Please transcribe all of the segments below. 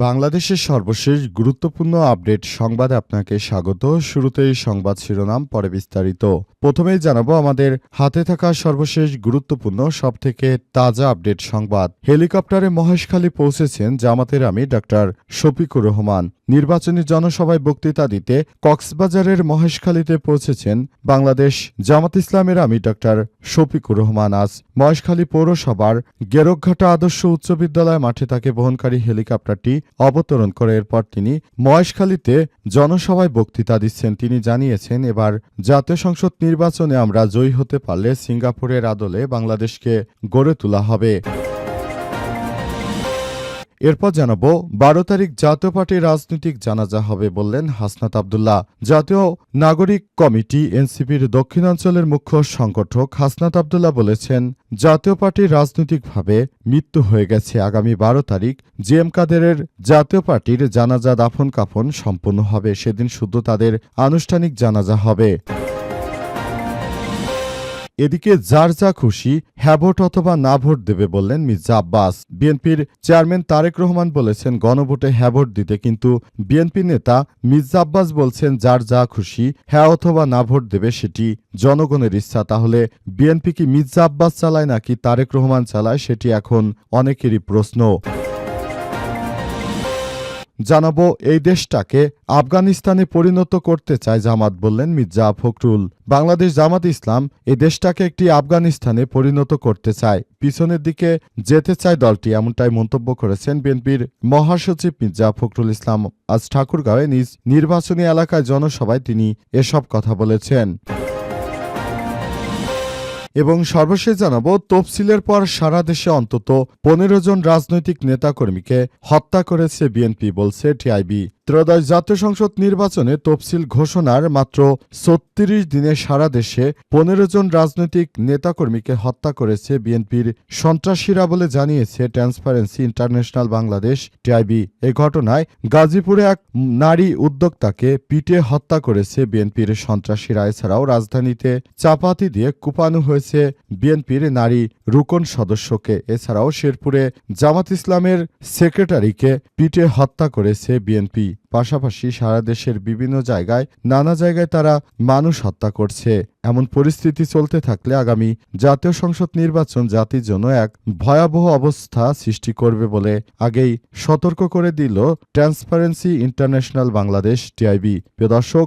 বাংলাদেশের সর্বশেষ গুরুত্বপূর্ণ আপডেট সংবাদে আপনাকে স্বাগত। শুরুতেই সংবাদ শিরোনাম, পরে বিস্তারিত। প্রথমেই জানাব আমাদের হাতে থাকা সর্বশেষ গুরুত্বপূর্ণ, সবথেকে তাজা আপডেট সংবাদ। হেলিকপ্টারে মহেশখালী পৌঁছেছেন জামাতের আমি ডাক্তার শফিকুর রহমান। নির্বাচনী জনসভায় বক্তৃতা দিতে কক্সবাজারের মহেশখালীতে পৌঁছেছেন বাংলাদেশ জামাত ইসলামের আমি ডাক্তার শফিকুর রহমান। আজ মহেশখালী পৌরসভার গেরকঘাটা আদর্শ উচ্চ বিদ্যালয় মাঠে তাকে বহনকারী হেলিকপ্টারটি অবতরণ করে। এরপর তিনি মহেশখালীতে জনসভায় বক্তৃতা দিচ্ছেন। তিনি জানিয়েছেন, এবার জাতীয় সংসদ নির্বাচনে আমরা জয়ী হতে পারলে সিঙ্গাপুরের আদলে বাংলাদেশকে গড়ে তোলা হবে। এরপর জানাব, বারো তারিখ জাতীয় পার্টির রাজনৈতিক জানাজা হবে বললেন হাসনাত আবদুল্লাহ। জাতীয় নাগরিক কমিটি, এনসিপির দক্ষিণাঞ্চলের মুখ্য সংগঠক হাসনাত আবদুল্লাহ বলেছেন, জাতীয় পার্টির রাজনৈতিকভাবে মৃত্যু হয়ে গেছে আগামী বারো তারিখ। জি এম কাদেরের জাতীয় পার্টির জানাজা দাফন কাফন সম্পন্ন হবে। সেদিন শুধু তাদের আনুষ্ঠানিক জানাজা হবে। এদিকে যার যা খুশি হ্যাঁ ভোট অথবা না ভোট দেবে বললেন মির্জা আব্বাস। বিএনপির চেয়ারম্যান তারেক রহমান বলেছেন, গণভোটে হ্যাঁ ভোট দিতে কিন্তু বিএনপি নেতা মির্জা আব্বাস বলছেন, যার যা খুশি হ্যাঁ অথবা না ভোট দেবে সেটি জনগণের ইচ্ছা। তাহলে বিএনপি কি মির্জা আব্বাস চালায় নাকি তারেক রহমান চালায়, সেটি এখন অনেকেরই প্রশ্ন। জানাব, এই দেশটাকে আফগানিস্তানে পরিণত করতে চায় জামাত বললেন মির্জা ফখরুল। বাংলাদেশ জামাত ইসলাম এই দেশটাকে একটি আফগানিস্তানে পরিণত করতে চায়। পিছনের দিকে যেতে চায় দলটি, এমনটাই মন্তব্য করেছেন বিএনপির মহাসচিব মির্জা ফখরুল ইসলাম। আজ ঠাকুরগাঁওয়ে নিজ নির্বাচনী এলাকায় জনসভায় তিনি এসব কথা বলেছেন। এবং সর্বশেষ জানাব, তফসিলের পর সারা দেশে অন্তত পনেরো জন রাজনৈতিক নেতাকর্মীকে হত্যা করেছে বিএনপি, বলছে টিআইবি। ত্রয়োদশ জাতীয় সংসদ নির্বাচনে তফসিল ঘোষণার মাত্র ছত্রিশ দিনে সারা দেশে পনেরো জন রাজনৈতিক নেতাকর্মীকে হত্যা করেছে বিএনপির সন্ত্রাসীরা বলে জানিয়েছে ট্রান্সপারেন্সি ইন্টারন্যাশনাল বাংলাদেশ টিআইবি। এ ঘটনায় গাজীপুরে এক নারী উদ্যোক্তাকে পিটে হত্যা করেছে বিএনপির সন্ত্রাসীরা। এছাড়াও রাজধানীতে চাপাতি দিয়ে কুপানো হয়েছে বিএনপির নারী রুকন সদস্যকে। এছাড়াও শেরপুরে জামাত ইসলামের সেক্রেটারিকে পিটে হত্যা করেছে বিএনপি। পাশাপাশি সারা দেশের বিভিন্ন জায়গায়, নানা জায়গায় তারা মানুষ হত্যা করছে। এমন পরিস্থিতি চলতে থাকলে আগামী জাতীয় সংসদ নির্বাচন জাতির জন্য এক ভয়াবহ অবস্থা সৃষ্টি করবে বলে আগেই সতর্ক করে দিল ট্রান্সপারেন্সি ইন্টারন্যাশনাল বাংলাদেশ, টিআইবি। প্রিয় দর্শক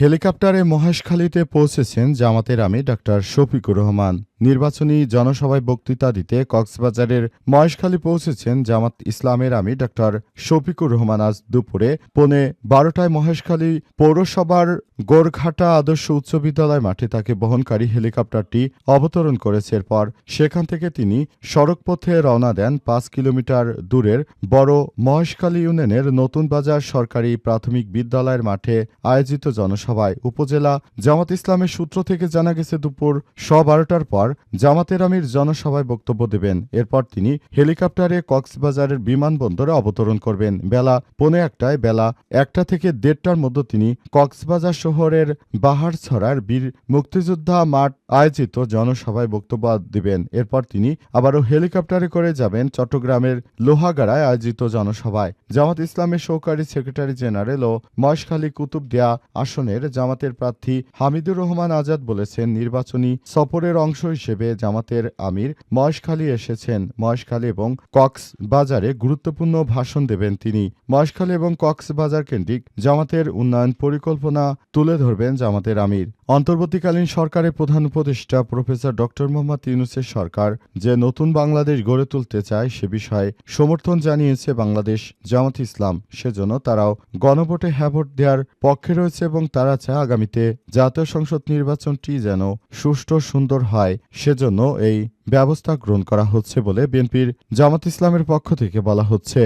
হেলিকপ্টারে মহেশখালীতে পৌঁছেছেন জামাতের আমি ডাক্তার শফিকুর রহমান। নির্বাচনী জনসভায় বক্তৃতা দিতে কক্সবাজারের মহেশখালী পৌঁছেছেন জামাত ইসলামের আমি ডাক্তার শফিকুর রহমান আজ দুপুরে পৌনে বারোটায় মহেশখালী পৌরসভার গোরঘাটা আদর্শ উচ্চ বিদ্যালয় মাঠে তাকে বহনকারী হেলিকপ্টারটি অবতরণ করেছে। এরপর সেখান থেকে তিনি সড়কপথে রওনা দেন পাঁচ কিলোমিটার দূরের বড় মহেশখালী ইউনিয়নের নতুন বাজার সরকারি প্রাথমিক বিদ্যালয়ের মাঠে আয়োজিত জনসভায় উপজেলা জামাত ইসলামের সূত্র থেকে জানা গেছে, দুপুর স বারোটার পর জামাতের আমির জনসভায় বক্তব্য দেবেন। এরপর তিনি হেলিকপ্টারে কক্সবাজারের বিমানবন্দরে অবতরণ করবেন। বেলা পৌনে একটায়, বেলা একটা থেকে দেড়টার মধ্যে তিনি কক্সবাজার শহরের বাহারছড়ার বীর মুক্তিযোদ্ধা মাঠ আয়োজিত জনসভায় বক্তব্য দেবেন। এরপর তিনি আবারও হেলিকপ্টারে করে যাবেন চট্টগ্রামের লোহাগাড়ায় আয়োজিত জনসভায়। জামাত ইসলামের সহকারী সেক্রেটারি জেনারেল ও মহেশখালী কুতুবদিয়া আসনের জামাতের প্রার্থী হামিদুর রহমান আজাদ বলেছেন, নির্বাচনী সফরের অংশ হিসেবে জামাতের আমির মহেশখালী এসেছেন। মহেশখালী এবং কক্সবাজারে গুরুত্বপূর্ণ ভাষণ দেবেন তিনি। মহেশখালী এবং কক্সবাজার কেন্দ্রিক জামাতের উন্নয়ন পরিকল্পনা তুলে ধরবেন জামাতের আমির। অন্তর্বর্তীকালীন সরকারের প্রধান উপদেষ্টা প্রফেসর ডক্টর মোহাম্মদ ইউনুসের সরকার যে নতুন বাংলাদেশ গড়ে তুলতে চায় সে বিষয়ে সমর্থন জানিয়েছে বাংলাদেশ জামাত ইসলাম। সেজন্য তারাও গণভোটে হ্যাঁ ভোট দেওয়ার পক্ষে রয়েছে এবং তারা চায় আগামীতে জাতীয় সংসদ নির্বাচনটি যেন সুষ্ঠু, সুন্দর হয়। সেজন্য এই ব্যবস্থা গ্রহণ করা হচ্ছে বলে বিএনপির জামাত ইসলামের পক্ষ থেকে বলা হচ্ছে।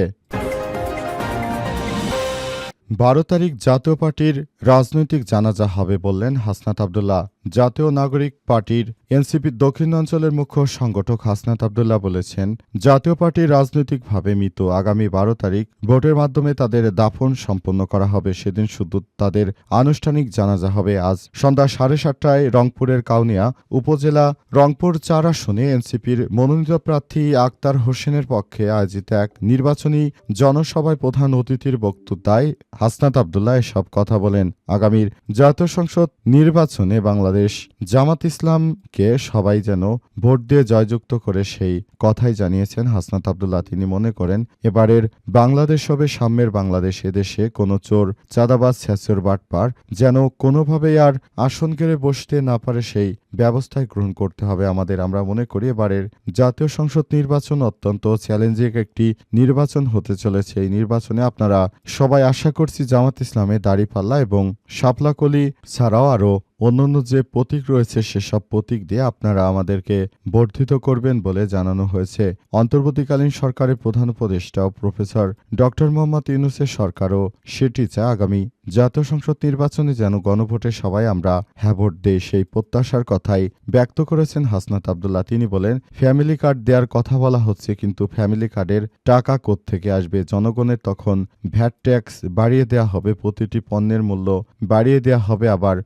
বারো তারিখ জাতীয় পার্টির রাজনৈতিক জানাজা হবে বললেন হাসনাত আবদুল্লাহ। জাতীয় নাগরিক পার্টির এনসিপির দক্ষিণাঞ্চলের মুখ্য সংগঠক হাসনাত আবদুল্লাহ বলেছেন, জাতীয় পার্টি রাজনৈতিকভাবে মৃত। আগামী বারো তারিখ ভোটের মাধ্যমে তাদের দাফন সম্পন্ন করা হবে। সেদিন শুধু তাদের আনুষ্ঠানিক জানাজা হবে। আজ সন্ধ্যা সাড়ে সাতটায় রংপুরের কাউনিয়া উপজেলা রংপুর চার আসনে এনসিপির মনোনীত প্রার্থী আক্তার হোসেনের পক্ষে আয়োজিত এক নির্বাচনী জনসভায় প্রধান অতিথির বক্তৃতায় হাসনাত আবদুল্লাহ এসব কথা বলেন। আগামীর জাতীয় সংসদ নির্বাচনে বাংলাদেশ জামাত ইসলামকে সবাই যেন ভোট দিয়ে জয়যুক্ত করে সেই কথাই জানিয়েছেন হাসনাত আবদুল্লাহ। তিনি মনে করেন, এবারের বাংলাদেশ হবে সাম্যের বাংলাদেশ। এদেশে কোনো চোর, চাঁদাবাজ ছ্যাঁচর বাটপার যেন কোনোভাবেই আর আসন কেড়ে বসতে না পারে সেই ব্যবস্থায় গ্রহণ করতে হবে আমাদের। আমরা মনে করি, এবারের জাতীয় সংসদ নির্বাচন অত্যন্ত চ্যালেঞ্জিং একটি নির্বাচন হতে চলেছে। এই নির্বাচনে আপনারা সবাই আশা করছি জামাত ইসলামে দাড়িপাল্লা এবং শাপলাকলি ছাড়াও আরও অন্যান্য যে প্রতীক রয়েছে, সেসব প্রতীক দিয়ে আপনারা আমাদেরকে বর্ধিত করবেন বলে জানানো হয়েছে। অন্তর্বর্তীকালীন সরকারের প্রধান উপদেষ্টা প্রফেসর ডক্টর মোহাম্মদ ইউনুসের সরকারও সেটি চায়। আগামী জাতীয় সংসদ নির্বাচনে যেন গণভোটে সবাই আমরা হ্যাঁ ভোট দেই, সেই প্রত্যাশার কথাই ব্যক্ত করেছেন হাসনাত আবদুল্লাহ। তিনি বলেন, ফ্যামিলি কার্ড দেওয়ার কথা বলা হচ্ছে, কিন্তু ফ্যামিলি কার্ডের টাকা থেকে আসবে? জনগণের তখন ভ্যাট ট্যাক্স বাড়িয়ে দেওয়া হবে, প্রতিটি পণ্যের মূল্য বাড়িয়ে দেওয়া হবে, আবার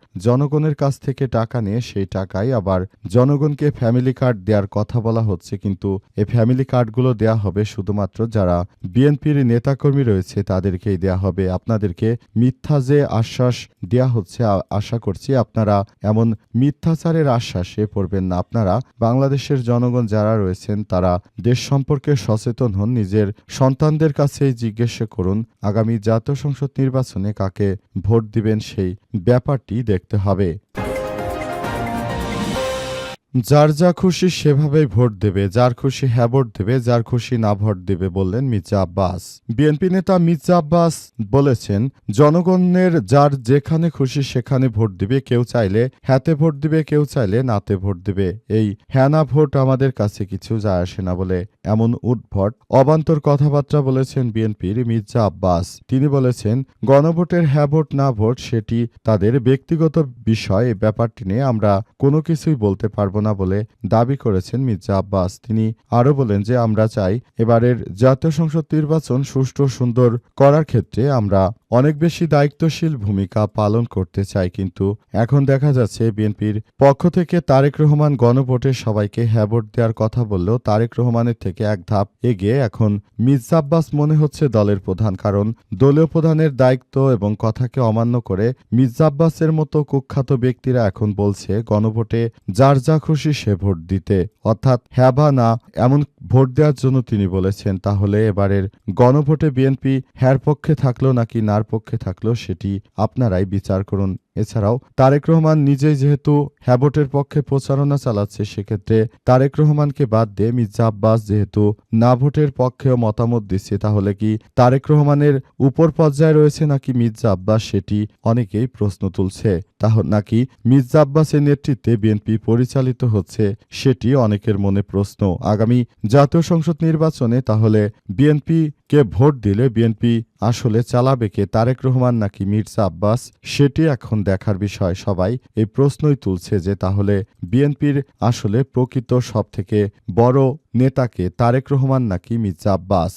জনগণের কাছ থেকে টাকা নিয়ে সেই টাকাই আবার জনগণকে ফ্যামিলি কার্ড দেওয়ার কথা বলা হচ্ছে। কিন্তু এই ফ্যামিলি কার্ডগুলো দেওয়া হবে শুধুমাত্র যারা বিএনপির নেতাকর্মী রয়েছে, তাদেরকেই দেওয়া হবে। আপনাদেরকে মিথ্যা যে আশ্বাস দেওয়া হচ্ছে আশা করছি আপনারা এমন মিথ্যাচারের আশ্বাসে পড়বেন না। আপনারা বাংলাদেশের জনগণ যারা রয়েছেন, তারা দেশ সম্পর্কে সচেতন হন, নিজের সন্তানদের কাছেই জিজ্ঞেস করুন, আগামী জাতীয় সংসদ নির্বাচনে কাকে ভোট দিবেন সেই ব্যাপারটি দেখতে হবে। day. যার যা খুশি সেভাবেই ভোট দেবে, যার খুশি হ্যাঁ ভোট দেবে, যার খুশি না ভোট দেবে বললেন মির্জা আব্বাস। বিএনপি নেতা মির্জা আব্বাস বলেছেন, জনগণের যার যেখানে খুশি সেখানে ভোট দিবে, কেউ চাইলে হ্যাতে ভোট দিবে, কেউ চাইলে নাতে ভোট দিবে। এই হ্যাঁ না ভোট আমাদের কাছে কিছু যায় আসে না বলে এমন উদ্ভট, অবান্তর কথাবার্তা বলেছেন বিএনপির মির্জা আব্বাস। তিনি বলেছেন, গণভোটের হ্যাঁ ভোট, না ভোট সেটি তাদের ব্যক্তিগত বিষয় ব্যাপারটি নিয়ে আমরা কোনো কিছুই বলতে পারব না বলে দাবি করেছেন মির্জা আব্বাস। তিনি আরও বলেন যে, আমরা চাই এবারের জাতীয় সংসদ নির্বাচন সুষ্ঠু সুন্দর করার ক্ষেত্রে আমরা অনেক বেশি দায়িত্বশীল ভূমিকা পালন করতে চাই কিন্তু এখন দেখা যাচ্ছে বিএনপির পক্ষ থেকে তারেক রহমান গণভোটে সবাইকে হ্যাঁ ভোট দেওয়ার কথা বললেও তারেক রহমানের থেকে এক ধাপ এগিয়ে এখন মির্জা আব্বাস মনে হচ্ছে দলের প্রধান, কারণ দলীয় প্রধানের দায়িত্ব এবং কথাকে অমান্য করে মির্জা আব্বাসের মতো কুখ্যাত ব্যক্তিরা এখন বলছে গণভোটে যার যা খুশি সে ভোট দিতে। অর্থাৎ হ্যাঁ বা না, এমন ভোট দেওয়ার জন্য তিনি বলেছেন, তাহলে এবারের গণভোটে বিএনপি হ্যার পক্ষে থাকল নাকি নার পক্ষে থাকল সেটি আপনারাই বিচার করুন। এছাড়াও, তারেক রহমান নিজেই যেহেতু হ্যাভোটের পক্ষে প্রচারণা চালাচ্ছে, সেক্ষেত্রে তারেক রহমানকে বাদ দিয়ে মির্জা আব্বাস যেহেতু না ভোটের পক্ষেও মতামত দিচ্ছে, তাহলে কি তারেক রহমানের উপর পর্যায়ে রয়েছে নাকি মির্জা আব্বাস সেটি অনেকেই প্রশ্ন তুলছে। তাহ, নাকি মির্জা আব্বাসের নেতৃত্বে বিএনপি পরিচালিত হচ্ছে সেটি অনেকের মনে প্রশ্ন। আগামী জাতীয় সংসদ নির্বাচনে তাহলে বিএনপি কে ভোট দিলে বিএনপি আসলে চালাবে কে, তারেক রহমান নাকি মির্জা আব্বাস? সেটি এখন দেখার বিষয় সবাই এই প্রশ্নই তুলছে যে তাহলে বিএনপির আসলে প্রকৃত সব থেকে বড় নেতাকে তারেক রহমান নাকি মির্জা আব্বাস?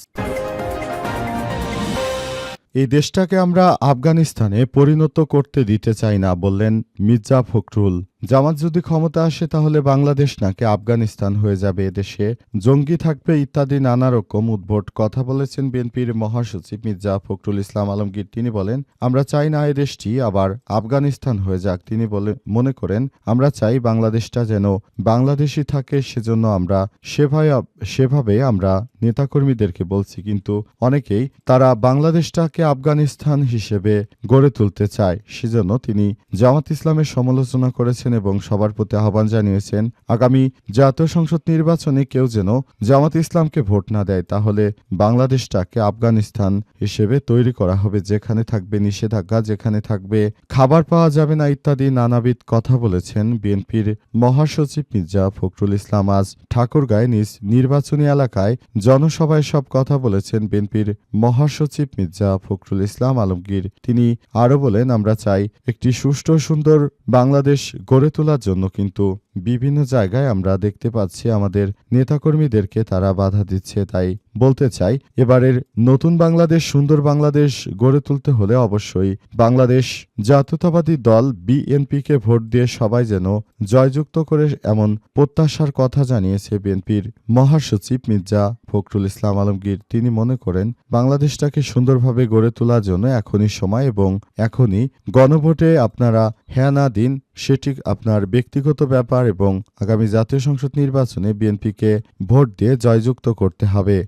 এই দেশটাকে আমরা আফগানিস্তানে পরিণত করতে দিতে চাই না, বললেন মির্জা ফখরুল। জামাত যদি ক্ষমতা আসে তাহলে বাংলাদেশ নাকি আফগানিস্তান হয়ে যাবে এদেশে। জঙ্গি থাকবে ইত্যাদি নানা রকম উদ্ভট কথা বলেছেন বিএনপির মহাসচিব মির্জা ফখরুল ইসলাম আলমগীর। তিনি বলেন, আমরা চাই না এই দেশটি আবার আফগানিস্তান হয়ে যাক। তিনি বলে, মনে করেন, আমরা চাই বাংলাদেশটা যেন বাংলাদেশি থাকে, সেজন্য আমরা সেভাবে সেভাবে আমরা নেতাকর্মীদেরকে বলছি। কিন্তু অনেকেই তারা বাংলাদেশটাকে আফগানিস্তান হিসেবে গড়ে তুলতে চায়, সেজন্য তিনি জামাত ইসলামের সমালোচনা করেছেন এবং সবার প্রতি আহ্বান জানিয়েছেন, আগামী জাতীয় সংসদ নির্বাচনে কেউ যেন জামাত ইসলামকে ভোট না দেয়, তাহলে বাংলাদেশটাকে আফগানিস্তান হিসেবে তৈরি করা হবে। যেখানে থাকবে নিষেধাজ্ঞা, যেখানে থাকবে খাবার পাওয়া যাবে না ইত্যাদি নানাবিধ কথা বলেছেন বিএনপির মহাসচিব মির্জা ফখরুল ইসলাম। আজ ঠাকুরগাঁয় নিজ নির্বাচনী এলাকায় জনসভায় সব কথা বলেছেন বিএনপির মহাসচিব মির্জা ফখরুল ইসলাম আলমগীর। তিনি আরও বলেন, আমরা চাই একটি সুষ্ঠু সুন্দর বাংলাদেশ গড়ে তোলার জন্য কিন্তু বিভিন্ন জায়গায় আমরা দেখতে পাচ্ছি আমাদের নেতাকর্মীদেরকে তারা বাধা দিচ্ছে, তাই বলতে চাই, এবারের নতুন বাংলাদেশ, সুন্দর বাংলাদেশ গড়ে তুলতে হলে অবশ্যই বাংলাদেশ জাতীয়তাবাদী দল বিএনপিকে ভোট দিয়ে সবাই যেন জয়যুক্ত করে এমন প্রত্যাশার কথা জানিয়েছে বিএনপির মহাসচিব মির্জা ফখরুল ইসলাম আলমগীর। তিনি মনে করেন, বাংলাদেশটাকে সুন্দরভাবে গড়ে তোলার জন্য এখনই সময় এবং এখনই গণভোটে আপনারা হ্যাঁ না দিন সেটি আপনার ব্যক্তিগত ব্যাপার এবং আগামী জাতীয় সংসদ নির্বাচনে বিএনপিকে ভোট দিয়ে জয়যুক্ত করতে হবে।